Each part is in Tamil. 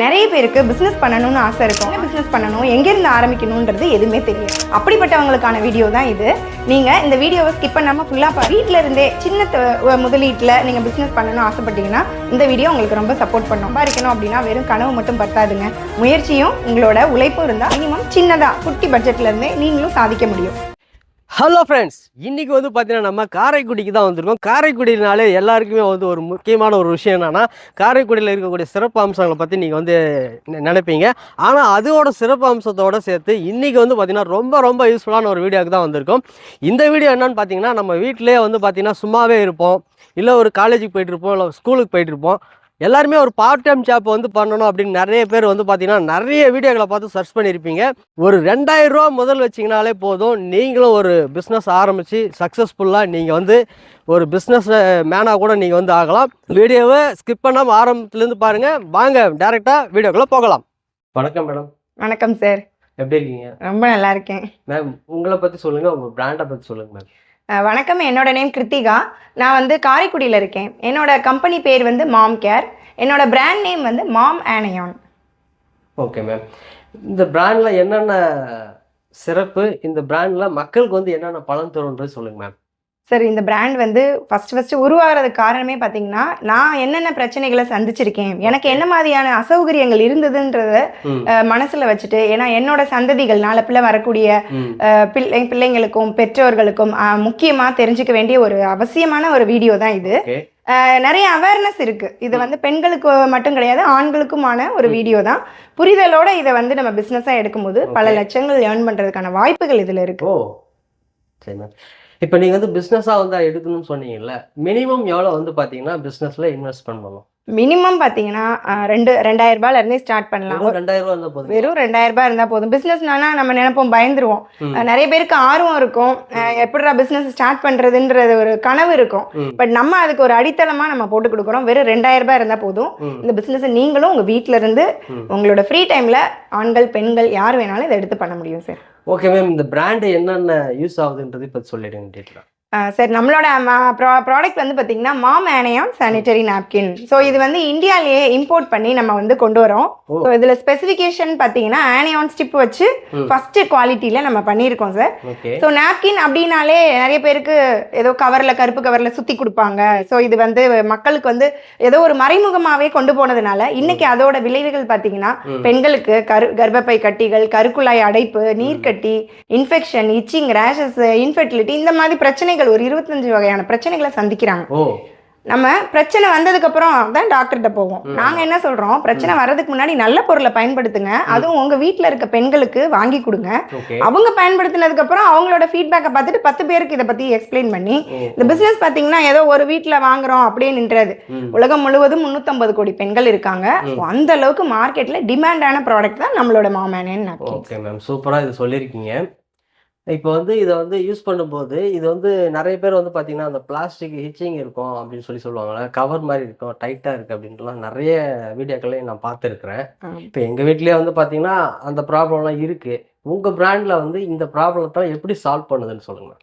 நிறைய பேருக்கு பிஸ்னஸ் பண்ணணும்னு ஆசை இருக்கும். பிஸ்னஸ் பண்ணணும்? எங்கேருந்து ஆரம்பிக்கணுன்றது எதுவுமே தெரியும் அப்படிப்பட்டவங்களுக்கான வீடியோ தான் இது. நீங்கள் இந்த வீடியோவை ஸ்கிப் பண்ணாமல் ஃபுல்லாக வீட்டில் இருந்தே சின்ன முதலீட்டில் நீங்கள் பிஸ்னஸ் பண்ணணும்னு ஆசைப்பட்டீங்கன்னா இந்த வீடியோ உங்களுக்கு ரொம்ப சப்போர்ட் பண்ணும். இருக்கணும் அப்படின்னா வெறும் கனவு மட்டும் பத்தாதுங்க. முயற்சியும் உங்களோட உழைப்பும் இருந்தால் மினிமம் சின்னதாக குட்டி பட்ஜெட்ல இருந்தே நீங்களும் சாதிக்க முடியும். ஹலோ ஃப்ரெண்ட்ஸ் இன்றைக்கி வந்து பார்த்தீங்கன்னா நம்ம காரைக்குடிக்கு தான் வந்திருக்கோம். காரைக்குடினாலே எல்லாருக்குமே வந்து ஒரு முக்கியமான ஒரு விஷயம் என்னென்னா காரைக்குடியில் இருக்கக்கூடிய சிறப்பு அம்சங்களை பற்றி நீங்கள் வந்து நெ- நினைப்பீங்க. ஆனால் அதோட சிறப்பு அம்சத்தோடு சேர்த்து இன்றைக்கி வந்து பார்த்திங்கன்னா ரொம்ப ரொம்ப யூஸ்ஃபுல்லான ஒரு வீடியோக்கு தான் வந்திருக்கோம். இந்த வீடியோ என்னென்னு பார்த்தீங்கன்னா நம்ம வீட்டிலே வந்து பார்த்தீங்கன்னா சும்மாவே இருப்போம். இல்லை ஒரு காலேஜுக்கு போயிட்டு இருப்போம் இல்லை ஸ்கூலுக்கு போயிட்டுருப்போம் எல்லாருமே ஒரு பார்ட் டைம் ஜாப் வந்து பண்ணணும் அப்படின்னு நிறைய பேர் வந்து பார்த்தீங்கன்னா நிறைய வீடியோக்களை பார்த்து சர்ச் பண்ணியிருப்பீங்க. ஒரு ரெண்டாயிரம் ரூபா முதல் வச்சிங்கனாலே போதும். நீங்களும் ஒரு பிஸ்னஸ் ஆரம்பித்து சக்ஸஸ்ஃபுல்லாக நீங்கள் வந்து ஒரு பிஸ்னஸ் மேனாக கூட நீங்கள் வந்து ஆகலாம். வீடியோவை ஸ்கிப் பண்ணாமல் ஆரம்பத்துலேருந்து பாருங்கள் வாங்க டேரெக்டாக வீடியோக்குள்ளே போகலாம். வணக்கம் மேடம் வணக்கம் சார் எப்படி இருக்கீங்க? ரொம்ப நல்லா இருக்கேன். மேம் உங்களை பற்றி சொல்லுங்கள் உங்கள் பிராண்டை பற்றி சொல்லுங்கள் மேம் வணக்கம். என்னோட நேம் கிருத்திகா. நான் வந்து காரைக்குடியில் இருக்கேன். என்னோட கம்பெனி பேர் வந்து மாம் கேர் என்னோட பிராண்ட் நேம் வந்து மாம் ஆனயான் ஓகே மேம் இந்த பிராண்டில் என்னென்ன சிறப்பு? இந்த பிராண்டில் மக்களுக்கு வந்து என்னென்ன பலன் தரும்ன்றது சொல்லுங்கள் மேம் சார் இந்த பிராண்ட் வந்து ஃபர்ஸ்ட் ஃபர்ஸ்ட் உருவாகிறதுக்கு காரணமே பார்த்தீங்கன்னா நான் என்னென்ன பிரச்சனைகளை சந்திச்சிருக்கேன் எனக்கு என்ன மாதிரியான அசௌகரியங்கள் இருந்ததுன்றத மனசுல வச்சுட்டு ஏன்னா என்னோட சந்ததிகள் நாளை பிள்ளை வரக்கூடிய பிள்ளை பிள்ளைங்களுக்கும் பெற்றோர்களுக்கும் அஹ், முக்கியமா தெரிஞ்சுக்க வேண்டிய ஒரு அவசியமான ஒரு வீடியோ தான் இது. நிறைய அவேர்னஸ் இருக்கு. இது வந்து பெண்களுக்கு மட்டும் கிடையாது ஆண்களுக்குமான ஒரு வீடியோ தான். புரிதலோட இதை வந்து நம்ம பிசினஸா எடுக்கும்போது பல. லட்சங்கள் ஏர்ன் பண்றதுக்கான வாய்ப்புகள் இதுல இருக்கு. ஓ. சரி மேம் இப்போ நீங்கள் வந்து பிஸ்னஸாக வந்து எடுக்கணும்னு சொன்னீங்கல்ல மினிமம் எவ்வளோ வந்து பார்த்தீங்கன்னா பிஸ்னஸில் இன்வெஸ்ட் பண்ணணும்? மினிமம் பாத்தீங்கன்னா அஹ், ரெண்டு ரெண்டாயிரம் ரூபாயில இருந்தே ஸ்டார்ட் பண்ணலாம். ரெண்டாயிரம் ரூபா இருந்தால் போதும் வெறும் ரெண்டாயிரம் ரூபாய் இருந்தா போதும். பிசினஸ்னா நம்ம நினைப்போம் பயந்துருவோம். நிறைய பேருக்கு ஆர்வம் இருக்கும். எப்படிடா பிசினஸ் ஸ்டார்ட் பண்றதுன்றது ஒரு கனவு இருக்கும். பட் நம்ம அதுக்கு ஒரு அடித்தளமா நம்ம போட்டு கொடுக்குறோம். வெறும் ரெண்டாயிரம் ரூபாய் இருந்தா போதும். இந்த பிசினஸ் நீங்களும் உங்க வீட்ல இருந்து ம். உங்களோட ஃப்ரீ டைம்ல ஆண்கள் பெண்கள் யார் வேணாலும் இதை எடுத்து பண்ண முடியும் சார் ஓகே மேம் இந்த பிராண்டு என்னென்ன யூஸ் ஆகுதுன்றது இப்போ சொல்லிடுங்க டீட்டெயிலாக சார் நம்மளோட ப்ராடக்ட் வந்து பார்த்தீங்கன்னா ma'am Anion sanitary napkin so இது வந்து இந்தியாலேயே இம்போர்ட் பண்ணி நம்ம வந்து கொண்டு வரோம். ஸோ இதில் ஸ்பெசிஃபிகேஷன் பார்த்தீங்கன்னா ஆனையான் ஸ்டிப் வச்சு ம். ஃபர்ஸ்ட் குவாலிட்டியில் நம்ம பண்ணியிருக்கோம் சார் ஸோ நாப்கின் அப்படின்னாலே நிறைய பேருக்கு ஏதோ கவரில் கருப்பு கவரில் சுற்றி கொடுப்பாங்க. ஸோ இது வந்து மக்களுக்கு வந்து ஏதோ ஒரு மறைமுகமாகவே கொண்டு போனதுனால இன்னைக்கு அதோட விளைவுகள் பார்த்தீங்கன்னா. பெண்களுக்கு கரு கர்ப்பப்பை கட்டிகள் கருக்குழாய் அடைப்பு நீர்க்கட்டி இன்ஃபெக்ஷன் இச்சிங் ரேஷஸ் இன்ஃபெர்டிலிட்டி இந்த மாதிரி பிரச்சனைகள் ஒரு இருபத்தஞ்சு வகையான பிரச்சனைகளை சந்திக்கிறாங்க. நம்ம பிரச்சனை வந்ததுக்கு அப்புறம் தான் டாக்டர்கிட்ட போவோம். நாங்க என்ன சொல்றோம்? பிரச்சனை வர்றதுக்கு முன்னாடி நல்ல பொருளை பயன்படுத்துங்க. அதுவும் உங்க வீட்ல இருக்க பெண்களுக்கு வாங்கி கொடுங்க. அவங்க பயன்படுத்தினதுக்கு அப்புறம் அவங்களோட ஃபீட்பேக்கை பார்த்துட்டு பத்து பேருக்கு இதை பத்தி எக்ஸ்பிளைன் பண்ணி இந்த பிசினஸ் பாத்தீங்கன்னா ஏதோ ஒரு வீட்ல வாங்குறோம் அப்படின்னு நின்றது. உலகம் முழுவதும் 350 கோடி பெண்கள் இருக்காங்க. அந்த அளவுக்கு மார்க்கெட்ல டிமாண்டான ப்ராடக்ட் தான் நம்மளோட மாமேனன் ஓகே மேம் சூப்பராக இது சொல்லியிருக்கீங்க. இப்போ வந்து இதை வந்து யூஸ் பண்ணும்போது இது வந்து நிறைய பேர் வந்து பார்த்தீங்கன்னா அந்த பிளாஸ்டிக் ஹிச்சிங் இருக்கும் அப்படின்னு சொல்லி சொல்லுவாங்கல்ல கவர் மாதிரி இருக்கும் டைட்டாக இருக்குது அப்படின்ட்டுலாம் நிறைய வீடியோக்களையும் நான் பார்த்துருக்குறேன். இப்போ எங்கள் வீட்லேயே வந்து பார்த்தீங்கன்னா அந்த ப்ராப்ளம்லாம் இருக்குது உங்கள் பிராண்டில் வந்து இந்த ப்ராப்ளத்தை எப்படி சால்வ் பண்ணுதுன்னு சொல்லுங்கள்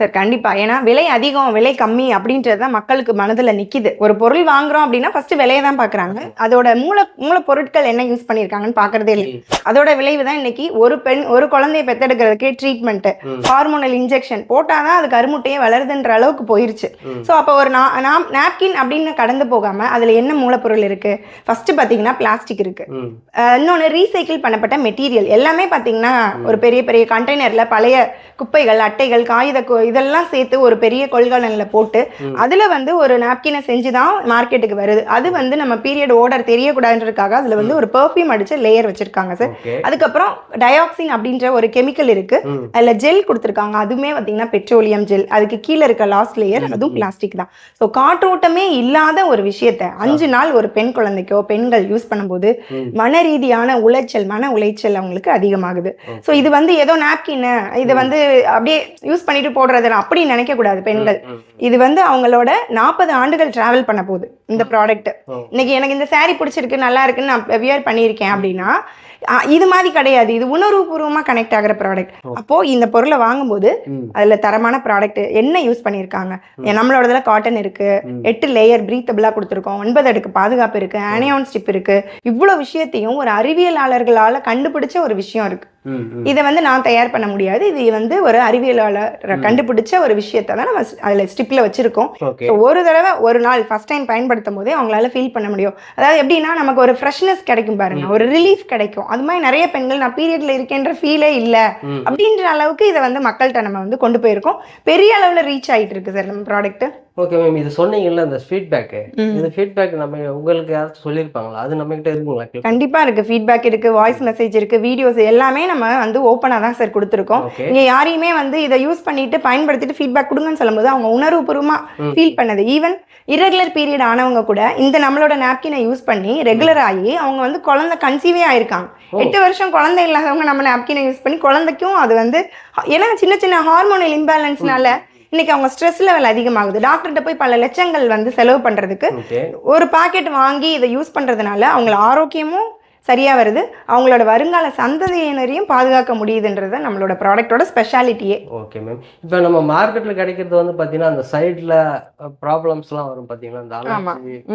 சார் கண்டிப்பா. ஏன்னா விலை அதிகம் விலை கம்மி அப்படின்றது தான் மக்களுக்கு மனதுல நிக்குது. ஒரு பொருள் வாங்குறோம் அப்படின்னா ஃபர்ஸ்ட் விலையை தான் பாக்குறாங்க. அதோட மூல மூலப்பொருட்கள் என்ன யூஸ் பண்ணியிருக்காங்கன்னு பாக்குறதே இல்லை. அதோட விளைவு தான் இன்னைக்கு ஒரு பெண் ஒரு குழந்தைய பெத்தெடுக்கிறதுக்கே ட்ரீட்மெண்ட் ம். ஹார்மோனல் இன்ஜெக்ஷன் போட்டாதான் அது கருமுட்டையே வளருதுன்ற அளவுக்கு போயிருச்சு. ஸோ அப்போ ஒரு நாம் நாப்கின் அப்படின்னு கடந்து போகாம அதுல என்ன மூலப்பொருள் இருக்கு? ஃபர்ஸ்ட் பாத்தீங்கன்னா பிளாஸ்டிக் இருக்கு. ம். அஹ் இன்னொன்னு ரீசைக்கிள் பண்ணப்பட்ட மெட்டீரியல் எல்லாமே பாத்தீங்கன்னா ம். ஒரு பெரிய பெரிய கண்டெய்னர்ல பழைய குப்பைகள் அட்டைகள் காகித இதெல்லாம் சேர்த்து ஒரு பெரிய கொள்கலன்ல போட்டு. அதுல வந்து ஒரு நாப்கினை செஞ்சு தான் மார்க்கெட்டுக்கு வருது. அது வந்து நம்ம பீரியட் ஓடர் தெரியக்கூடாதுன்றதுக்காக அதுல வந்து ஒரு பெர்ஃப்யூம் அடிச்ச லேயர் வச்சிருக்காங்க சார். அதுக்கப்புறம் டயாக்சின் அப்படின்ற ஒரு கெமிக்கல் இருக்கு. அதுல ஜெல் கொடுத்துருக்காங்க. அதுவுமே பார்த்தீங்கன்னா பெட்ரோலியம் ஜெல் அதுக்கு கீழே இருக்க லாஸ்ட் லேயர் அதுவும். பிளாஸ்டிக் தான். ஸோ காற்றோட்டமே இல்லாத ஒரு விஷயத்த அஞ்சு நாள் ஒரு பெண் குழந்தைக்கோ பெண்கள் யூஸ் பண்ணும்போது மன ரீதியான உளைச்சல் மன உளைச்சல் அவங்களுக்கு அதிகமாகுது. ஸோ இது வந்து ஏதோ நாப்கின் இது. வந்து அப்படியே யூஸ் பண்ணிட்டு போடுறது அப்படி நினைக்க கூடாது பெண்கள். இது வந்து அவங்களோட நாற்பது ஆண்டுகள் டிராவல் பண்ண போகுது இந்த ப்ராடக்ட். இன்னைக்கு எனக்கு இந்த saree பிடிச்சிருக்கு நல்லா இருக்குன்னு நான் வியர் பண்ணியிருக்கேன் அப்படின்னா இது மாதிரி கிடையாது. இது உணர்வுபூர்வமா கனெக்ட் ஆகிற ப்ராடக்ட் அப்போ இந்த பொருளை வாங்கும்போது. அதுல தரமான ப்ராடக்ட் என்ன யூஸ் பண்ணியிருக்காங்க? நம்மளோடதுல காட்டன் இருக்கு எட்டு லேயர் பிரீத்தபிளா கொடுத்துருக்கோம் ஒன்பது அடுக்கு பாதுகாப்பு இருக்கு ஆனியான் ஸ்டிப் இருக்கு. இவ்வளவு விஷயத்தையும் ஒரு அறிவியலாளர்களால கண்டுபிடிச்ச ஒரு விஷயம் இருக்கு. இதை வந்து நான் தயார் பண்ண முடியாது. இது வந்து ஒரு அறிவியலாளர் கண்டுபிடிச்ச ஒரு விஷயத்தை தான் நம்ம அதில் ஸ்டிப்பில் வச்சிருக்கோம். ஒரு தடவை ஒரு நாள் ஃபர்ஸ்ட் டைம் பயன்படுத்தும் போதே அவங்களால ஃபீல் பண்ண முடியும். அதாவது எப்படின்னா நமக்கு ஒரு ஃப்ரெஷ்னஸ் கிடைக்கும் பாருங்க. ஒரு ரிலீஃப் கிடைக்கும். அது மாதிரி நிறைய பெண்கள் நான் பீரியட்ல இருக்கேன்ற ஃபீலே இல்லை. அப்படின்ற அளவுக்கு இதை வந்து மக்கள்கிட்ட நம்ம வந்து கொண்டு போயிருக்கோம். பெரிய அளவில் ரீச் ஆயிட்டு இருக்கு சார் நம்ம ப்ராடக்ட் ஓகே மேம் இது சொன்னீங்கல்ல அந்த ஃபீட்பேக்கு இந்த ஃபீட்பேக் நம்ம உங்களுக்கு யாராச்சும் சொல்லியிருப்பாங்களா? அது நம்ம கிட்ட இருக்குங்களா? கேள்வி? கண்டிப்பா இருக்கு. ஃபீட்பேக் இருக்கு வாய்ஸ் மெசேஜ் இருக்கு வீடியோஸ் எல்லாமே நம்ம வந்து ஓப்பனாக தான் சார் கொடுத்துருக்கோம். இங்க யாரையுமே வந்து இதை யூஸ் பண்ணிட்டு பயன்படுத்திட்டு ஃபீட்பேக் கொடுங்கன்னு சொல்லும்போது அவங்க உணர்வுபூர்வமா ஃபீல் பண்ணது. ஈவன் irregular பீரியட் ஆனவங்க கூட இந்த நம்மளோட நாப்கினை யூஸ் பண்ணி ரெகுலர் ஆகி அவங்க வந்து குழந்தை கன்சீவே ஆயிருக்காங்க. எட்டு வருஷம் குழந்தை இல்லாதவங்க நம்ம நாப்கினை யூஸ் பண்ணி குழந்தைக்கும் அது வந்து ஏன்னா சின்ன சின்ன ஹார்மோனல் இம்பேலன்ஸ்னால இன்னைக்கு அவங்க ஸ்ட்ரெஸ் லெவல் அதிகமாகுது. டாக்டர்கிட்ட போய் பல லட்சங்கள் வந்து செலவு பண்றதுக்கு ஒரு பாக்கெட் வாங்கி இதை யூஸ் பண்றதுனால அவங்கள ஆரோக்கியமும் சரியா வருது. அவங்களோட வருங்கால சந்ததியினரையும் பாதுகாக்க முடியுதுன்றது நம்மளோட ப்ராடக்ட்டோட ஸ்பெஷாலிட்டியே ஓகே மேம் இப்போ நம்ம மார்க்கெட்ல கிடைக்கிறது வந்து பாத்தீங்கன்னா அந்த சைடுல ப்ராப்ளம்ஸ்லாம் வரும் பாத்தீங்களா?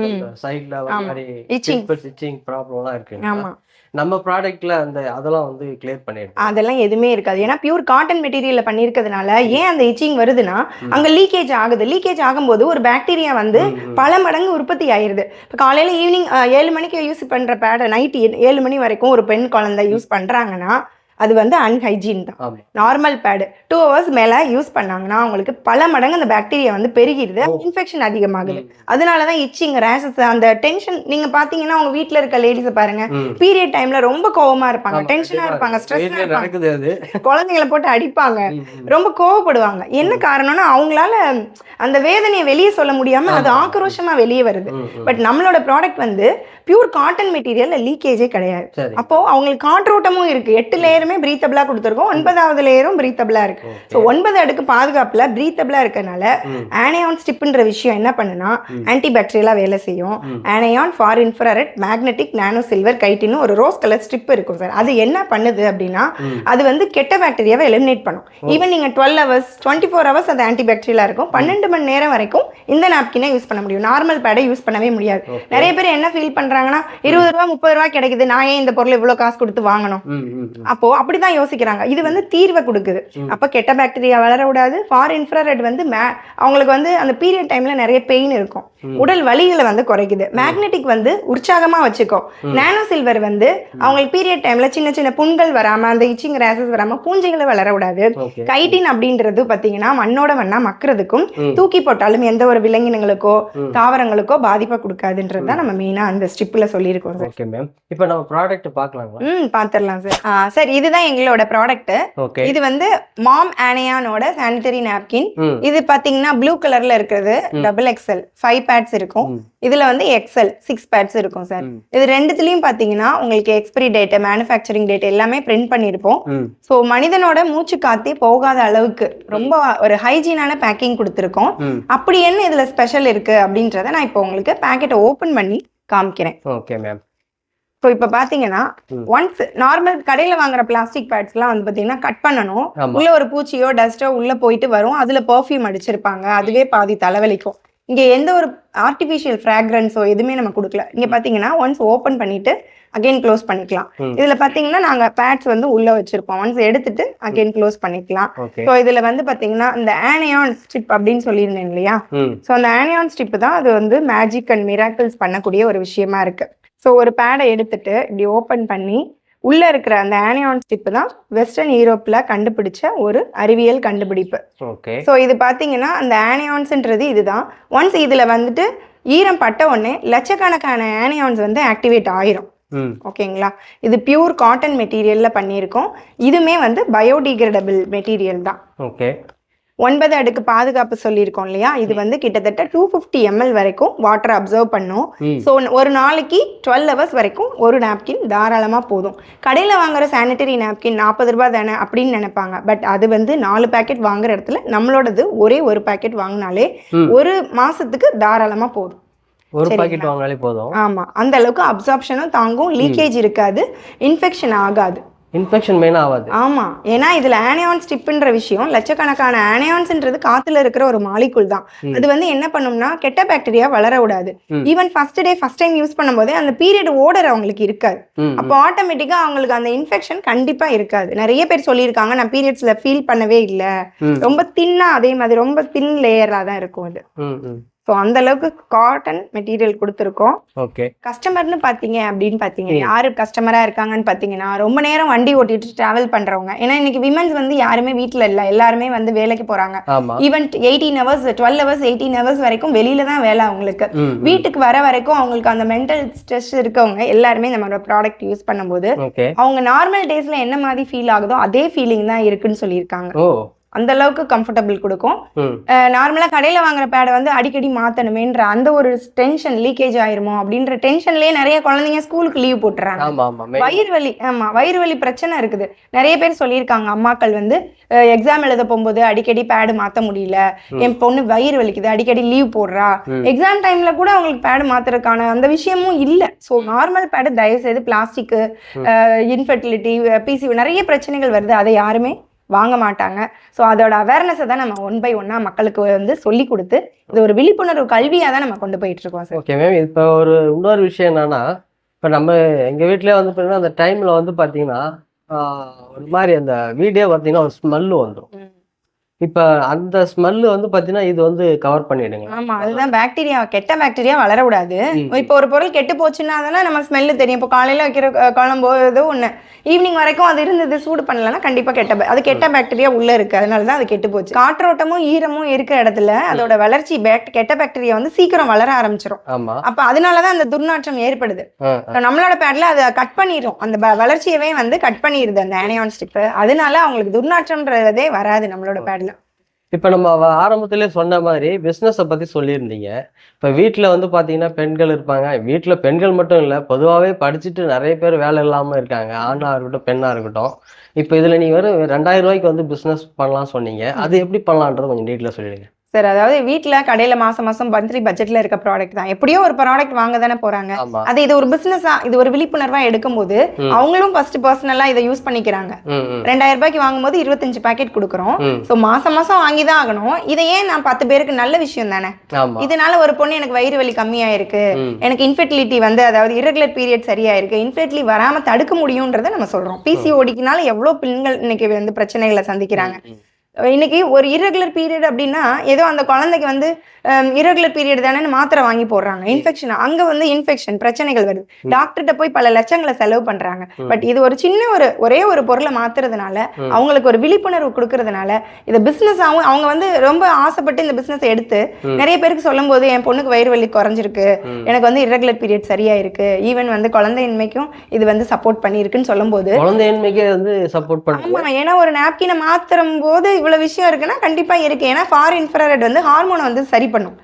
இந்த சைடுல. மாதிரி. இச்சிங் ப்ராப்ளம்லாம் இருக்கு ஆமா. நம்ம ப்ராடக்ட்ல அந்த அதெல்லாம் வந்து கிளியர் பண்ணிடுது அதெல்லாம் எதுவுமே இருக்காது. ஏன்னா பியூர் காட்டன் மெட்டீரியல்ல பண்ணியிருக்கிறதுனால ஏன் அந்த இச்சிங் வருதுன்னா அங்க லீக்கேஜ் ஆகுது. லீக்கேஜ் ஆகும்போது ஒரு பாக்டீரியா வந்து பல மடங்கு உற்பத்தி ஆயிருது. இப்போ காலையில ஈவினிங் ஏழு மணிக்கு யூஸ் பண்ற பேடை நைட் ஏழு மணி வரைக்கும் ஒரு பெண் குழந்தை யூஸ் பண்றாங்கன்னா அது வந்து அன்ஹைஜீன் தான். நார்மல் பேடு டூ ஹவர்ஸ் மேல யூஸ் பண்ணாங்கன்னா அவங்களுக்கு பல மடங்கு அந்த பாக்டீரியா வந்து பெருகிடுது. இன்ஃபெக்ஷன் அதிகமாகுது. அதனால தான் இச்சிங் ரேஷஸ் அந்த டென்ஷன் நீங்க பாத்தீங்கன்னா உங்க வீட்ல இருக்க லேடிஸை பாருங்க. பீரியட் டைம்ல ரொம்ப கோவமா இருப்பாங்க. ஆமா, டென்ஷனா கண்டிப்பா. இருப்பாங்க. ஸ்ட்ரெஸ்ஸா வீட்லயே இருப்பாங்க. குழந்தைங்களை போட்டு அடிப்பாங்க. ரொம்ப கோவப்படுவாங்க. என்ன காரணம்னா அவங்களால அந்த வேதனையை வெளியே சொல்ல முடியாம அது ஆக்ரோஷமா வெளியே வருது. பட் நம்மளோட ப்ராடக்ட் வந்து பியூர் காட்டன் மெட்டீரியல் லீக்கேஜே கிடையாது. அப்போ அவங்களுக்கு காற்றோட்டமும் இருக்கு. எட்டு லேயருமே பிரீத்தபிளா கொடுத்துருக்கோம். ஒன்பதாவது லேயரும் பிரீத்தபிளா இருக்கு. ஸோ ஒன்பது அடுக்கு பாதுகாப்புல பிரீத்தபிளா இருக்கனால. ஆனையான் ஸ்டிப்ன்ற விஷயம் என்ன பண்ணுனா ஆன்டி பாக்டீரியலா வேலை செய்யும். Anion far infrared magnetic nano silver கைட்டின்னு ஒரு ரோஸ் கலர் ஸ்ட்ரிப் இருக்கும் சார் அது என்ன பண்ணுது அப்படின்னா அது வந்து கெட்ட பாக்டீரியாவை எலிமினேட் பண்ணும். ஈவன் நீங்க twelve hours twenty four hours அது ஆன்டி பாக்டீரியலா இருக்கும் பன்னெண்டு மணி நேரம் வரைக்கும் இந்த நாப்கினை யூஸ் பண்ண முடியும். நார்மல் பேடை யூஸ் பண்ணவே முடியாது. நிறைய பேர் என்ன ஃபீல் பண்றாங்கன்னா இருபது ரூபா முப்பது ரூபா கிடைக்குது. நான் ஏன் இந்த பொருள் இவ்வளவு காசு கொடுத்து வாங்கணும். அப்போ அப்படிதான் யோசிக்கிறாங்க. இது வந்து தீர்வை கொடுக்குது. அப்ப கெட்ட பாக்டீரியா வளர விடாது ஃபார் இன்ஃப்ராரெட் வந்து மே- அவங்களுக்கு வந்து அந்த பீரியட் டைம்ல நிறைய பெயின் இருக்கும். உடல் வலிகளை வந்து குறைக்குது. மேக்னெட்டிக் வந்து உற்சாகமா வச்சுக்கும் நானோ சில்வர் வந்து அவங்களுக்கு பீரியட் டைம்ல சின்ன சின்ன புண்கள் வராம அந்த இச்சிங் ரேசஸ் வராம பூஞ்சைகளை வளர விடாது ஓகே. கைட்டின் அப்படின்றது பாத்தீங்கன்னா மண்ணோட மண்ணா மக்கிறதுக்கும் தூக்கி போட்டாலும் எந்த ஒரு விலங்கினங்களுக்கோ தாவரங்களுக்கோ பாதிப்பை கொடுக்காதுன்றது தான் நம்ம மெயினா அந்த ஸ்ட்ரிப்ல சொல்லியிருக்கோம் சார். Okay ma'am. இப்போ நம்ம ப்ராடக்ட் பார்க்கலாங்களா? ம் பாத்திரலாம் சார். சார் இதுதான் எங்களோட ப்ராடக்ட் ஓகே. இது வந்து மாம் ஆனியானோட சானிட்டரி நாப்கின் இது பாத்தீங்கன்னா ப்ளூ கலர்ல இருக்கிறது. டபுள் எக்ஸல் ஃபைவ் பேட்ஸ் இருக்கும். இதுல வந்து எக்ஸல் சிக்ஸ் பேட்ஸ் இருக்கும் சார். இது ரெண்டுத்துலயும் பாத்தீங்கன்னா உங்களுக்கு எக்ஸ்பிரி டேட் மேனுஃபேக்சரிங் டேட் எல்லாமே பிரிண்ட் பண்ணியிருப்போம் ஸோ மனிதனோட மூச்சு காத்தே போகாத அளவுக்கு ரொம்ப ஒரு ஹைஜீனான பேக்கிங் கொடுத்துருக்கோம். அப்படி என்ன இதுல ஸ்பெஷல் இருக்கு அப்படின்றத நான் இப்போ உங்களுக்கு பேக்கெட்டை ஓபன் பண்ணி காமிக்கிறேன். ஓகே மேம் ஸோ இப்போ பார்த்தீங்கன்னா ஒன்ஸ் நார்மல் கடையில் வாங்குற பிளாஸ்டிக் பேட்ஸ்லாம் வந்து பார்த்தீங்கன்னா கட் பண்ணணும். உள்ள ஒரு பூச்சியோ டஸ்ட்டோ உள்ள போயிட்டு வரும். அதுல பெர்ஃப்யூம் அடிச்சிருப்பாங்க. அதுவே பாதி தலைவலிக்கும். இங்க எந்த ஒரு ஆர்டிஃபிஷியல் ஃப்ராக்ரன்ஸோ எதுவுமே நம்ம கொடுக்கல. இங்க பாத்தீங்கன்னா ஒன்ஸ் ஓப்பன் பண்ணிட்டு அகைன் க்ளோஸ் பண்ணிக்கலாம். இதுல பாத்தீங்கன்னா நாங்க பேட்ஸ் வந்து உள்ள வச்சிருப்போம். ஒன்ஸ் எடுத்துட்டு அகைன் க்ளோஸ் பண்ணிக்கலாம். ஸோ இதுல வந்து பாத்தீங்கன்னா இந்த ஆனியான் ஸ்ட்ரிப் அப்படின்னு சொல்லியிருந்தேன் இல்லையா? ஸோ அந்த ஆனியான் ஸ்ட்ரிப் தான் அது வந்து மேஜிக் அண்ட் மிராக்கிள்ஸ் பண்ணக்கூடிய ஒரு விஷயமா இருக்கு. ஸோ ஒரு பேடை எடுத்துட்டு இப்படி ஓப்பன் பண்ணி உள்ள இருக்கிற அந்த ஆனியான் ஸ்ட்ரிப் தான் வெஸ்டர்ன் யூரோப்ல கண்டுபிடிச்ச ஒரு அறிவியல் கண்டுபிடிப்பு. ஸோ இது பார்த்தீங்கன்னா அந்த ஆனியான்ஸ்ன்றது இதுதான். ஒன்ஸ் இதுல வந்துட்டு ஈரம் பட்ட உடனே லட்சக்கணக்கான ஆனியான்ஸ் வந்து ஆக்டிவேட் ஆயிரும். ஓகேங்களா? இது பியூர் காட்டன் மெட்டீரியல்ல பண்ணியிருக்கோம். இதுமே வந்து பயோடிகிரேடபிள் மெட்டீரியல் தான். ஓகே. ஒன்பது அடுக்கு பாதுகாப்பு சொல்லியிருக்கோம் இல்லையா? இது வந்து கிட்டத்தட்ட டூ ஃபிஃப்டி எம்எல் வரைக்கும் வாட்டர் அப்சர்வ் பண்ணும். ஸோ ஒரு நாளைக்கு டுவெல் ஹவர்ஸ் வரைக்கும் ஒரு நாப்கின் தாராளமாக போதும். கடையில் வாங்குற சானிட்டரி நாப்கின் நாற்பது ரூபாய் தானே அப்படின்னு நினைப்பாங்க. பட் அது வந்து நாலு பேக்கெட் வாங்குற இடத்துல நம்மளோடது ஒரே ஒரு பேக்கெட் வாங்கினாலே. ஒரு மாசத்துக்கு தாராளமாக போதும். ஒரு? பாக்கெட் வாங்கினாலே போதும். ஆமா. அந்த அளவுக்கு அப்சார்ப்ஷனும் தாங்கும் லீக்கேஜ் இருக்காது. இன்ஃபெக்ஷன் ஆகாது. இன்ஃபெக்ஷன் மெயினாக ஆகாது ஆமா. ஏன்னா இதுல ஆனியான் ஸ்டிப்ன்ற விஷயம் லட்சக்கணக்கான ஆனியான்ஸ்ன்றது காத்துல இருக்கிற ஒரு மாலிகுல் தான். அது வந்து என்ன பண்ணும்னா கெட்ட பாக்டீரியா வளர விடாது. Even first day first time use பண்ணும்போதே அந்த பீரியட் ஓடர் அவங்களுக்கு இருக்காது. அப்போ ஆட்டோமேட்டிக்கா அவங்களுக்கு அந்த இன்ஃபெக்ஷன் கண்டிப்பா இருக்காது. நிறைய பேர் சொல்லியிருக்காங்க நான் பீரியட்ஸ்ல ஃபீல் பண்ணவே இல்ல. ரொம்ப தின்னா அதே மாதிரி ரொம்ப தின் லேயரா தான் இருக்கும் அது. ஸோ அந்த அளவுக்கு காட்டன் மெட்டீரியல் கொடுத்துருக்கோம். ஓகே கஸ்டமர்னு பார்த்தீங்க அப்படின்னு பார்த்தீங்க. யாரு கஸ்டமரா இருக்காங்கன்னு பார்த்தீங்கன்னா ரொம்ப நேரம் வண்டி ஓட்டிட்டு டிராவல் பண்றவங்க. ஏன்னா இன்னைக்கு விமன்ஸ் வந்து யாருமே வீட்ல இல்ல. எல்லாருமே வந்து வேலைக்கு போறாங்க. ஆமா. Even eighteen hours twelve hours eighteen hours வரைக்கும் வெளியில தான் வேலை அவங்களுக்கு. வீட்டுக்கு வர வரைக்கும் அவங்களுக்கு அந்த மென்டல் ஸ்ட்ரெஸ் இருக்கவங்க எல்லாருமே நம்மளோட ப்ராடக்ட் யூஸ் பண்ணும்போது அவங்க நார்மல் டேஸ்ல என்ன மாதிரி ஃபீல் ஆகுதோ அதே ஃபீலிங் தான் இருக்குன்னு சொல்லியிருக்காங்க. அந்த அளவுக்கு கம்ஃபர்டபுள் கொடுக்கும். ம். நார்மலாக கடையில் வாங்குற பேடை வந்து அடிக்கடி மாற்றணுமேன்ற அந்த ஒரு டென்ஷன் லீக்கேஜ் ஆயிருமோ அப்படின்ற டென்ஷன்லேயே நிறைய குழந்தைங்க ஸ்கூலுக்கு லீவ் போட்டுறாங்க. வயிறு வலி ஆமா வயிறு வலி பிரச்சனை இருக்குது. நிறைய பேர் சொல்லியிருக்காங்க அம்மாக்கள் வந்து எக்ஸாம் எழுத போகும்போது அடிக்கடி பேடு மாத்த முடியல. என் பொண்ணு வயிறு வலிக்குது அடிக்கடி லீவ் போடுறா. எக்ஸாம் டைம்ல கூட அவங்களுக்கு பேடு மாத்துறதுக்கான அந்த விஷயமும் இல்ல. ஸோ நார்மல் பேடு தயவு செய்து பிளாஸ்டிக்கு இன்ஃபர்டிலிட்டி பிசி நிறைய பிரச்சனைகள் வருது. அதை யாருமே வாங்க மாட்டாங்க. ஸோ அதோட அவேர்னஸை தான் நம்ம ஒன் பை ஒன்னா மக்களுக்கு வந்து சொல்லி கொடுத்து இது ஒரு விழிப்புணர்வு கல்வியாக தான் நம்ம கொண்டு போயிட்டு இருக்கோம் சார் ஓகே மேம் இப்போ ஒரு இன்னொரு விஷயம் என்னன்னா இப்போ நம்ம எங்கள் வீட்டிலே வந்து பார்த்தீங்கன்னா அந்த டைமில் வந்து பார்த்தீங்கன்னா ஒரு மாதிரி அந்த வீடே பார்த்தீங்கன்னா ஒரு ஸ்மெல்லு வந்துடும் இப்போ அந்த ஸ்மெல்லு வந்து பார்த்தீங்கன்னா இது வந்து கவர் பண்ணிடுங்க. ஆமா அதுதான் பாக்டீரியா கெட்ட பாக்டீரியா வளர விடாது ம். இப்போ ஒரு பொருள் கெட்டு போச்சுன்னா அதெல்லாம் நம்ம ஸ்மெல்லு தெரியும். இப்போ காலையில வைக்கிற குழம்போ ஏதோ ஒண்ணு. ஈவினிங் வரைக்கும் அது இருந்தது சூடு பண்ணலன்னா கண்டிப்பா கெட்ட அது கெட்ட பாக்டீரியா உள்ள இருக்கு. அதனால தான் அது கெட்டு போச்சு. காற்றோட்டமும் ஈரமும் இருக்கிற இடத்துல அதோட வளர்ச்சி கெட்ட பாக்டீரியா வந்து சீக்கிரம் வளர ஆரம்பிச்சிரும். ஆமாம் அப்ப அதனாலதான் அந்த துர்நாற்றம் ஏற்படுது. நம்மளோட பேட்ல அதை கட் பண்ணிரும். அந்த வளர்ச்சியவே வந்து கட் பண்ணிடுது அந்த ஆனியான் ஸ்டிப் அதனால அவங்களுக்கு துர்நாற்றம்ன்றதே வராது நம்மளோட பேட்ல இப்போ நம்ம ஆரம்பத்திலே சொன்ன மாதிரி பிஸ்னஸை பற்றி சொல்லியிருந்தீங்க. இப்போ வீட்டில் வந்து பார்த்தீங்கன்னா பெண்கள் இருப்பாங்க. வீட்டில் பெண்கள் மட்டும் இல்லை பொதுவாகவே படிச்சுட்டு நிறைய பேர் வேலை இல்லாமல் இருக்காங்க. ஆணாக இருக்கட்டும் பெண்ணாக இருக்கட்டும். இப்போ இதில் நீங்கள் வெறும் ரெண்டாயிரம் ரூபாய்க்கு வந்து பிஸ்னஸ் பண்ணலாம் சொன்னீங்க. அது எப்படி பண்ணலான்றது கொஞ்சம் டீட்டெயிலாக சொல்லிடுங்க. சார் அதாவது வீட்ல கடையில மாசம் மாசம் மந்த்லி பட்ஜெட்ல இருக்க ப்ராடக்ட் தான். எப்படியோ ஒரு ப்ராடக்ட் வாங்க தானே போறாங்க அது இது ஒரு பிசினஸா இது ஒரு விழிப்புணர்வா எடுக்கும்போது ம். அவங்களும் ஃபர்ஸ்ட் பர்சனலா இதை யூஸ் பண்ணிக்கிறாங்க. ரெண்டாயிரம் ரூபாய்க்கு வாங்கும்போது இருபத்தஞ்சு பாக்கெட் கொடுக்குறோம். ஸோ மாசம் மாசம் வாங்கி தான் ஆகணும். இதை ஏன் நான் பத்து பேருக்கு நல்ல விஷயம் தானே? இதனால ஒரு பொண்ணு எனக்கு வயிறு வலி கம்மியாயிருக்கு. ம். எனக்கு இன்ஃபெர்டிலிட்டி வந்து அதாவது irregular பீரியட் சரியா இருக்கு இன்ஃபெர்டிலி வராம தடுக்க முடியுன்றதை நம்ம சொல்றோம். பிசிஓடிக்குனால எவ்வளவு பெண்கள் இன்னைக்கு வந்து பிரச்சனைகளை சந்திக்கிறாங்க. இன்னைக்கு ஒரு இரகுலர் பீரியட் அப்படின்னா ஏதோ அந்த குழந்தைக்கு வந்து irregular பீரியட் தானே மாத்திரை வாங்கி போடுறாங்க. இன்ஃபெக்ஷன் அங்க வந்து இன்ஃபெக்ஷன் பிரச்சனைகள் வருது. டாக்டர்கிட்ட போய் பல லட்சங்களை செலவு பண்றாங்க. பட் இது ஒரு சின்ன ஒரு ஒரே ஒரு பொருளை மாத்துறதுனால ம். அவங்களுக்கு ஒரு விழிப்புணர்வு கொடுக்கறதுனால இதை பிசினஸ் ஆகும் அவங்க வந்து ரொம்ப ஆசைப்பட்டு இந்த பிசினஸ் எடுத்து. நிறைய பேருக்கு சொல்லும்போது என் பொண்ணுக்கு வயிறு வலி குறைஞ்சிருக்கு. எனக்கு வந்து irregular பீரியட் சரியா இருக்கு ஈவன் வந்து குழந்தையின்மைக்கும் இது வந்து சப்போர்ட் பண்ணியிருக்குன்னு சொல்லும்போது குழந்தையின்மைக்கே வந்து சப்போர்ட் பண்ணுது. ஆமா ஏன்னா ஒரு நாப்கினை மாத்தும் போது இவ்வளவு விஷயம் இருக்குன்னா கண்டிப்பா இருக்கு. ஏன்னா ஃபார் இன்ஃப்ராரெட் வந்து ஹார்மோனை வந்து சரி பண்ணும்.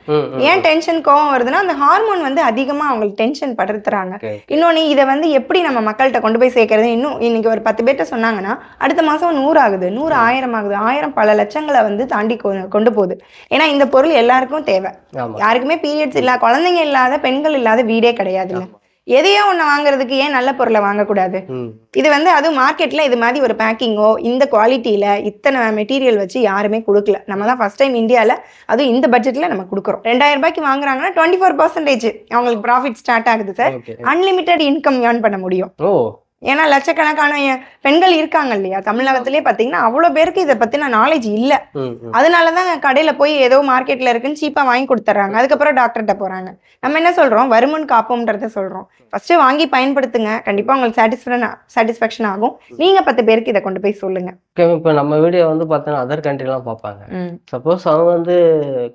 ஏன் டென்ஷன் கோவம் வருதுன்னா அந்த ஹார்மோன் வந்து அதிகமா அவங்களுக்கு டென்ஷன் படுத்துறாங்க. ஓகே இன்னொன்னு இதை வந்து எப்படி நம்ம மக்கள்கிட்ட கொண்டு போய் சேர்க்கறது? இன்னும் இன்னைக்கு ஒரு பத்து பேர்ட்ட சொன்னாங்கன்னா அடுத்த மாசம் நூறு ஆகுது நூறு ஆயிரம் ஆகுது ஆயிரம் பல லட்சங்களை வந்து தாண்டி கொண்டு போகுது. ஏன்னா இந்த பொருள் எல்லாருக்கும் தேவை. யாருக்குமே பீரியட்ஸ் இல்ல குழந்தைங்க இல்லாத பெண்கள் இல்லாத வீடே கிடையாதுல்ல. எதையோ ஒண்ணு வாங்குறதுக்கு ஏன் நல்ல பொருளை வாங்கக்கூடாது? இது வந்து அதுவும் மார்க்கெட்ல இது மாதிரி ஒரு பேக்கிங்கோ இந்த குவாலிட்டியில இத்தனை மெட்டீரியல் வச்சு யாருமே கொடுக்கல. நம்ம தான் ஃபர்ஸ்ட் டைம் இந்தியால அதுவும் இந்த பட்ஜெட்ல நம்ம கொடுக்குறோம். ரெண்டாயிரம் ரூபாய்க்கு வாங்குறாங்கன்னா டுவெண்ட்டி ஃபோர் பர்சன்டேஜ் அவங்களுக்கு ப்ராஃபிட் ஸ்டார்ட் ஆகுது சார். அன்லிமிட்டெட் இன்கம் ஏர்ன் பண்ண முடியும். ஏன்னா லட்சக்கணக்கான பெண்கள் இருக்காங்க இல்லையா? தமிழகத்திலே பார்த்தீங்கன்னா அவ்வளோ பேருக்கு இதை பத்தின நாலேஜ் இல்லை. ம் ம். அதனால தான் கடையில போய் ஏதோ மார்க்கெட்ல இருக்குன்னு சீப்பா வாங்கி கொடுத்துட்றாங்க. அதுக்கப்புறம் டாக்டர்கிட்ட போறாங்க. நம்ம என்ன சொல்றோம்? வருமுன் காப்போம்ன்றத சொல்றோம். ஃபர்ஸ்ட் வாங்கி பயன்படுத்துங்க. கண்டிப்பா உங்களுக்கு சாட்டிஸ்ஃபை சாட்டிஸ்ஃபேக்ஷன் ஆகும். நீங்க பத்து பேருக்கு இதை கொண்டு போய் சொல்லுங்க. ஓகே இப்போ நம்ம வீடியோ வந்து பார்த்தீங்கன்னா அதர் கண்ட்ரிலாம் பார்ப்பாங்க சப்போஸ் அவங்க வந்து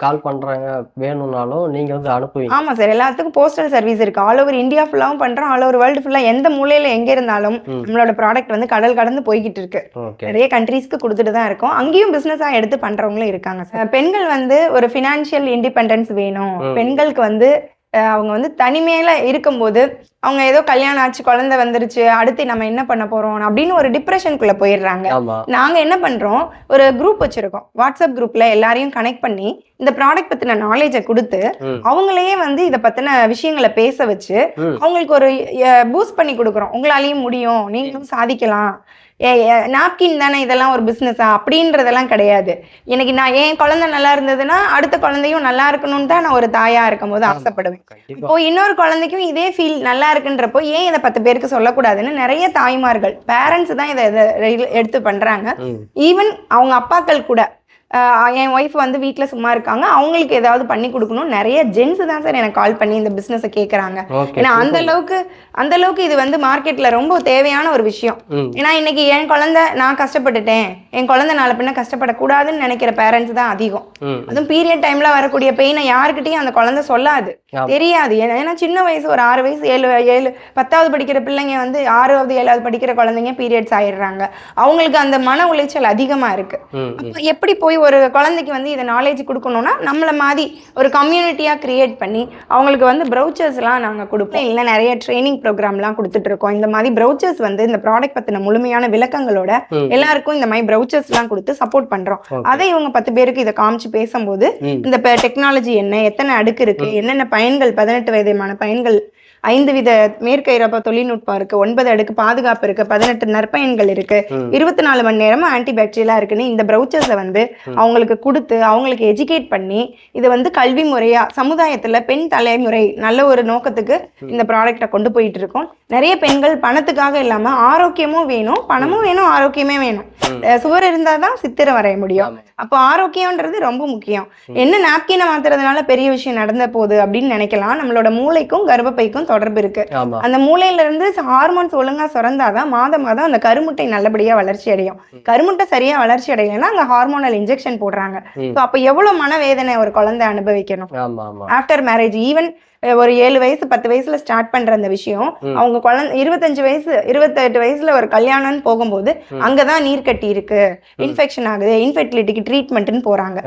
கால் பண்ணுறாங்க வேணும்னாலும் நீங்கள் வந்து அனுப்புவீங்க. ஆமா சார் எல்லாத்துக்கும் போஸ்டல் சர்வீஸ் இருக்கு. ஆல் ஓவர் இந்தியா ஃபுல்லாவும் பண்றோம் ஆல் ஓவர் வேர்ல்டு ஃபுல்லா எந்த மூலையில எங்க இருந்தாலும் ம். நம்மளோட ப்ராடக்ட் வந்து கடல் கடந்து போய்கிட்டு இருக்கு நிறைய கண்ட்ரீஸ்க்கு கொடுத்துட்டு தான் இருக்கோம் அங்கேயும் பிசினஸா எடுத்து பண்றவங்களும் இருக்காங்க சார் பெண்கள் வந்து ஒரு ஃபினான்ஷியல் இண்டிபெண்டன்ஸ் வேணும். பெண்களுக்கு வந்து அவங்க வந்து தனிமையில இருக்கும்போது அவங்க ஏதோ கல்யாணம் ஆச்சு குழந்தை வந்துருச்சு அடுத்து நம்ம என்ன பண்ண போறோம் அப்படின்னு ஒரு டிப்ரெஷனுக்குள்ள போயிடுறாங்க. நாங்க என்ன பண்றோம்? ஒரு குரூப் வச்சிருக்கோம். வாட்ஸ்அப் குரூப்ல எல்லாரையும் கனெக்ட் பண்ணி இந்த ப்ராடக்ட் பத்தின நாலேஜை கொடுத்து. அவங்களையே வந்து இதை பத்தின விஷயங்களை பேச வச்சு. அவங்களுக்கு ஒரு பூஸ்ட் பண்ணி கொடுக்குறோம். உங்களாலையும் முடியும். நீங்களும் சாதிக்கலாம். நாப்கின் தானே இதெல்லாம் ஒரு பிஸ்னஸா அப்படின்றதெல்லாம் கிடையாது. எனக்கு நான் என் குழந்தை நல்லா இருந்ததுன்னா அடுத்த குழந்தையும் நல்லா இருக்கணும்னு தான் நான் ஒரு தாயா இருக்கும் போது ஆசைப்படுவேன். இப்போ இன்னொரு குழந்தைக்கும் இதே ஃபீல் நல்லா இருக்குன்றப்போ ஏன் இதை பத்து பேருக்கு சொல்லக்கூடாதுன்னு நிறைய தாய்மார்கள் பேரண்ட்ஸ் தான் இதை இதை எடுத்து பண்றாங்க. ஈவன் அவங்க அப்பாக்கள் கூட என் ஒய்ஃப் வந்து வீட்டில் சும்மா இருக்காங்க. அவங்களுக்கு ஏதாவது பண்ணி கொடுக்கணும். நிறைய ஜென்ஸ் தான் சார் எனக்கு கால் பண்ணி இந்த பிஸ்னஸை கேட்குறாங்க ஏன்னா அந்த அளவுக்கு அந்த அளவுக்கு இது வந்து மார்க்கெட்ல ரொம்ப தேவையான ஒரு விஷயம். ஏன்னா இன்னைக்கு என் குழந்தை நான் கஷ்டப்பட்டுட்டேன். என் குழந்தை நாளை பின்ன கஷ்டப்படக்கூடாதுன்னு நினைக்கிற பேரண்ட்ஸ் தான் அதிகம். அதுவும் பீரியட் டைம்ல வரக்கூடிய பெயினை யாருக்கிட்டையும் அந்த குழந்தை சொல்லாது. தெரியாது. ஏன்னா சின்ன வயசு ஒரு ஆறு வயசு ஏழு ஏழு பத்தாவது படிக்கிற பிள்ளைங்க வந்து ஆறாவது ஏழாவது படிக்கிற குழந்தைங்க பீரியட்ஸ் ஆயிடுறாங்க. அவங்களுக்கு அந்த மன உளைச்சல் அதிகமா இருக்கு. எப்படி போய் ஒரு குழந்தைக்கு வந்து இதை நாலேஜ் கொடுக்கணும்னா நம்மள மாதிரி ஒரு கம்யூனிட்டியா கிரியேட் பண்ணி அவங்களுக்கு வந்து ப்ரௌச்சர்ஸ்லாம் நாங்க கொடுப்போம் இல்லை நிறைய ட்ரைனிங் ப்ரோக்ராம்லாம் கொடுத்துட்டு இருக்கோம் இந்த மாதிரி ப்ரௌச்சர்ஸ் வந்து இந்த ப்ராடக்ட் பத்தின முழுமையான விளக்கங்களோட. எல்லாருக்கும் இந்த மாதிரி ப்ரௌச்சர்ஸ்லாம் கொடுத்து சப்போர்ட் பண்றோம் Okay. அதை இவங்க பத்து பேருக்கு இதை காமிச்சு பேசும்போது. இந்த டெக்னாலஜி என்ன எத்தனை அடுக்கு இருக்கு என்னென்ன பயன்கள் பதினெட்டு விதமான பயன்கள் ஐந்து வித மேற்கு ஐரோப்பா தொழில்நுட்பம் இருக்கு ஒன்பது அடுக்கு பாதுகாப்பு இருக்கு பதினெட்டு நற்பயன்கள் இருக்கு. இருபத்தி நாலு மணி நேரமும் ஆன்டி பாக்டீரியலா இருக்குன்னு இந்த ப்ரௌச்சர்ஸை வந்து அவங்களுக்கு கொடுத்து அவங்களுக்கு எஜுகேட் பண்ணி இது வந்து கல்வி முறையா சமுதாயத்துல பெண் தலைமுறை நல்ல ஒரு நோக்கத்துக்கு இந்த ப்ராடக்டை கொண்டு போயிட்டு இருக்கோம் நிறைய பெண்கள் பணத்துக்காக இல்லாம ஆரோக்கியமும் வேணும் பணமும் வேணும் ஆரோக்கியமே வேணும். சுவர் இருந்தாதான் சித்திரம் வரைய முடியும். அப்போ ஆரோக்கியம்ன்றது ரொம்ப முக்கியம். என்ன நாப்கினை மாத்துறதுனால பெரிய விஷயம் நடந்த போகுது அப்படின்னு நினைக்கலாம். நம்மளோட மூளைக்கும் கர்ப்பப்பைக்கும் தொடர்பு இருக்கு. அந்த மூளையில இருந்து ஹார்மோன்ஸ் ஒழுங்கா சுரந்தாதான் மாதம் மாதம் அந்த கருமுட்டை நல்லபடியா வளர்ச்சி அடையும். கருமுட்டை சரியா வளர்ச்சி அடையலைன்னா அங்க ஹார்மோனல் இன்ஜெக்ஷன் போடுறாங்க. அப்ப எவ்வளவு மனவேதனை ஒரு குழந்தை அனுபவிக்கணும்? ஆஃப்டர் மேரேஜ் ஈவன் ஒரு ஏழு வயசு பத்து வயசுல ஸ்டார்ட் பண்ற அந்த விஷயம். அவங்க குழந்தை இருபத்தஞ்சு வயசு இருபத்தெட்டு வயசுல ஒரு கல்யாணம்னு போகும்போது. அங்கதான் நீர் கட்டி இருக்கு. இன்ஃபெக்ஷன் ஆகுது இன்ஃபெர்டிலிட்டிக்கு ட்ரீட்மெண்ட்னு போறாங்க.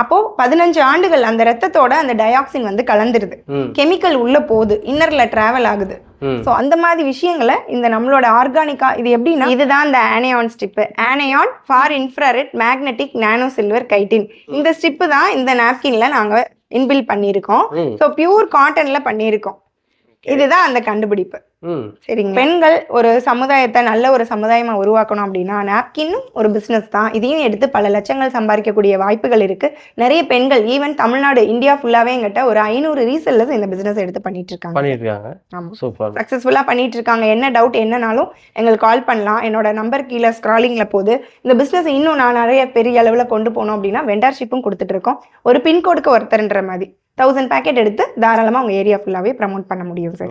அப்போ பதினஞ்சு ஆண்டுகள் அந்த ரத்தத்தோட அந்த டயாக்சின் வந்து கலந்துருது. கெமிக்கல் உள்ள போகுது. இன்னர்ல டிராவல் ஆகுது. ஸோ அந்த மாதிரி விஷயங்களை இந்த நம்மளோட ஆர்கானிக்கா இது எப்படின்னா இதுதான் இந்த anion strip anion far infrared magnetic nano silver chitin இந்த ஸ்டிப்பு தான் இந்த நாப்கின்ல நாங்க இன்பில் பண்ணியிருக்கோம். ஸோ பியூர் காட்டன்ல பண்ணியிருக்கோம். இதுதான் அந்த கண்டுபிடிப்பு. சரிங்க. பெண்கள் ஒரு சமுதாயத்தை நல்ல ஒரு சமுதாயமா உருவாக்கணும் அப்படின்னா நாப்கின்னும் ஒரு பிசினஸ் தான். இதையும் எடுத்து பல லட்சங்கள் சம்பாதிக்கக்கூடிய வாய்ப்புகள் இருக்கு. நிறைய பெண்கள் ஈவன் தமிழ்நாடு இந்தியா ஃபுல்லாவே எங்கிட்ட ஒரு ஐநூறு ரீசெல்லர்ஸ் இந்த பிசினஸ் எடுத்து பண்ணிட்டு இருக்காங்க. பண்ணிட்டு இருக்காங்க ஆமா. சூப்பர். சக்ஸஸ்ஃபுல்லாக பண்ணிட்டு இருக்காங்க. என்ன டவுட் என்னனாலும் எங்களுக்கு கால் பண்ணலாம். என்னோட நம்பர் கீழே ஸ்க்ராலிங்கில் போகுது இந்த பிஸ்னஸ் இன்னும் நான் நிறைய பெரிய அளவில் கொண்டு போனோம் அப்படின்னா வெண்டார்ஷிப்பும் கொடுத்துட்டு இருக்கோம். ஒரு பின்கோடுக்கு ஒருத்தர்ன்ற மாதிரி. தௌசண்ட் பேக்கெட் எடுத்து தாராளமாக உங்கள் ஏரியா ஃபுல்லாகவே ப்ரமோட் பண்ண முடியும் சார்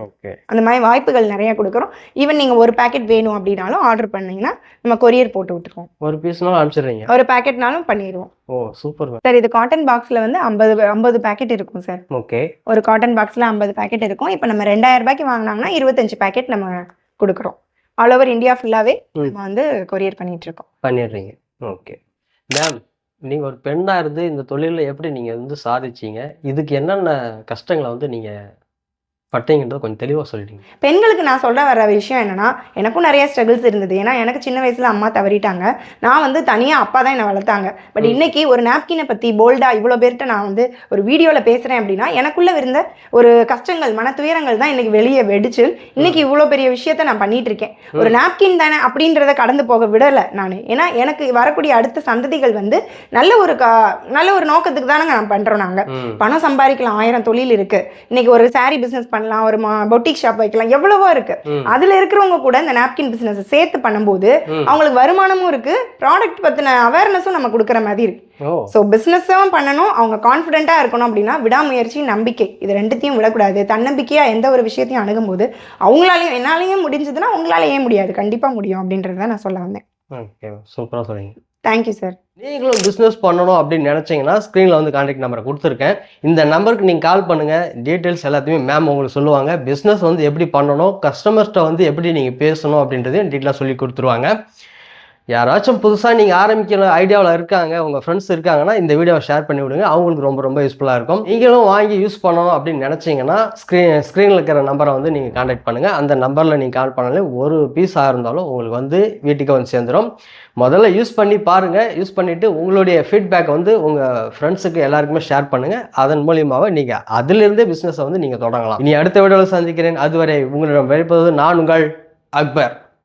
அந்த மாதிரி வாய்ப்புகள் நிறைய கொடுக்குறோம். ஈவன் நீங்கள் ஒரு பேக்கெட் வேணும் அப்படின்னாலும் ஆர்டர் பண்ணீங்கன்னா நம்ம கொரியர் போட்டு விட்டுருவோம். ஒரு பீஸ்னாலும் அனுப்பிச்சிடுறீங்க? ஒரு பேக்கெட்னாலும் பண்ணிடுவோம். ஓ சூப்பர் சார் இது காட்டன் பாக்ஸில் வந்து ஐம்பது ஐம்பது பேக்கெட் இருக்கும் சார் ஓகே ஒரு காட்டன் பாக்ஸில் ஐம்பது பேக்கெட் இருக்கும். இப்போ நம்ம ரெண்டாயிரம் ரூபாய்க்கு வாங்கினாங்கன்னா இருபத்தஞ்சு பேக்கெட் நம்ம கொடுக்குறோம். ஆல் ஓவர் இந்தியா ஃபுல்லாகவே. நம்ம வந்து கொரியர் பண்ணிட்டு இருக்கோம். பண்ணிடுறீங்க. ஓகே மேம் நீங்கள் ஒரு பெண்ணாக இருந்து இந்த தொழிலில் எப்படி நீங்கள் வந்து சாதிச்சீங்க? இதுக்கு என்னென்ன கஷ்டங்களை வந்து நீங்கள் பட்டீங்கன்றத கொஞ்சம் தெளிவாக சொல்லிட்டீங்க. பெண்களுக்கு நான் சொல்ல வர விஷயம் என்னன்னா எனக்கும் நிறைய ஸ்ட்ரகிள்ஸ் இருந்தது. ஏன்னா எனக்கு சின்ன வயசுல அம்மா தவறிட்டாங்க. நான் வந்து தனியா அப்பா தான் என்னை வளர்த்தாங்க. பட். இன்னைக்கு ஒரு நாப்கினை பத்தி போல்டா இவ்வளோ பேர்கிட்ட நான் வந்து ஒரு வீடியோல பேசுறேன் அப்படின்னா எனக்குள்ள இருந்த ஒரு கஷ்டங்கள் மன துயரங்கள் தான் இன்னைக்கு வெளியே வெடிச்சு இன்னைக்கு இவ்வளோ பெரிய விஷயத்த நான் பண்ணிட்டு இருக்கேன். ஒரு நாப்கின் தானே அப்படின்றத கடந்து போக விடலை நான். ஏன்னா எனக்கு வரக்கூடிய அடுத்த சந்ததிகள் வந்து நல்ல ஒரு கா நல்ல ஒரு நோக்கத்துக்கு தானே நான் பண்றோம் நாங்க. ம். பணம் சம்பாதிக்கலாம் ஆயிரம் தொழில் இருக்கு. இன்னைக்கு ஒரு saree பிசினஸ் பண்ணலாம் ஒரு பொட்டிக் ஷாப் வைக்கலாம் எவ்வளவோ இருக்கு. அதுல இருக்கிறவங்க கூட இந்த நாப்கின் பிசினஸ் சேர்த்து பண்ணும்போது. அவங்களுக்கு வருமானமும் இருக்கு ப்ராடக்ட் பத்தின அவேர்னஸும் நம்ம கொடுக்குற மாதிரி இருக்கு. ஸோ பிஸ்னஸும் பண்ணணும் அவங்க கான்ஃபிடென்ட்டாக இருக்கணும் அப்படின்னா விடாமுயற்சி நம்பிக்கை இது ரெண்டுத்தையும் விடக்கூடாது. தன்னம்பிக்கையா எந்த ஒரு விஷயத்தையும் அணுகும்போது அவங்களாலையும் என்னாலையும் முடிஞ்சதுன்னா உங்களால ஏன் முடியாது? கண்டிப்பா முடியும் அப்படின்றத நான் சொல்ல வந்தேன். ஓகே சூப்பராக சொல்றீங்க தேங்க்யூ சார் நீங்களும் பிஸ்னஸ் பண்ணணும் அப்படின்னு நினச்சிங்கன்னா ஸ்க்ரீனில் வந்து காண்டாக்ட் நம்பரை கொடுத்துருக்கேன். இந்த நம்பருக்கு நீங்கள் கால் பண்ணுங்கள் டீட்டெயில்ஸ் எல்லாத்தையுமே மேம் உங்களுக்கு சொல்லுவாங்க. பிஸ்னஸ் வந்து எப்படி பண்ணணும்? கஸ்டமர்ஸ்ட்டை வந்து எப்படி நீங்கள் பேசணும் அப்படின்றதையும் டீட்டெயிலாக சொல்லி கொடுத்துருவாங்க. யாராச்சும் புதுசாக நீங்கள் ஆரம்பிக்கிற ஐடியாவில் இருக்காங்க உங்கள் ஃப்ரெண்ட்ஸ் இருக்காங்கன்னா இந்த வீடியோவை ஷேர் பண்ணி விடுங்க அவங்களுக்கு ரொம்ப ரொம்ப யூஸ்ஃபுல்லாக இருக்கும். நீங்களும் வாங்கி யூஸ் பண்ணணும் அப்படின்னு நினச்சிங்கன்னா ஸ்க்ரீன் ஸ்க்ரீனில் இருக்கிற நம்பரை வந்து நீங்கள் காண்டாக்ட் பண்ணுங்கள் அந்த நம்பரில் நீங்கள் கால் பண்ணாலே ஒரு பீஸாக இருந்தாலும் உங்களுக்கு வந்து வீட்டுக்கு வந்து சேர்ந்துடும் முதல்ல யூஸ் பண்ணி பாருங்கள் யூஸ் பண்ணிவிட்டு உங்களுடைய ஃபீட்பேக் வந்து உங்கள் ஃப்ரெண்ட்ஸுக்கு எல்லாருக்குமே ஷேர் பண்ணுங்கள் அதன் மூலியமாக நீங்கள் அதிலிருந்தே பிஸ்னஸை வந்து நீங்கள் தொடங்கலாம். இனி அடுத்த வீடியோவில் சந்திக்கிறேன். அதுவரை உங்களிடம் வெளிப்பது நான் உங்கள் அக்பர்.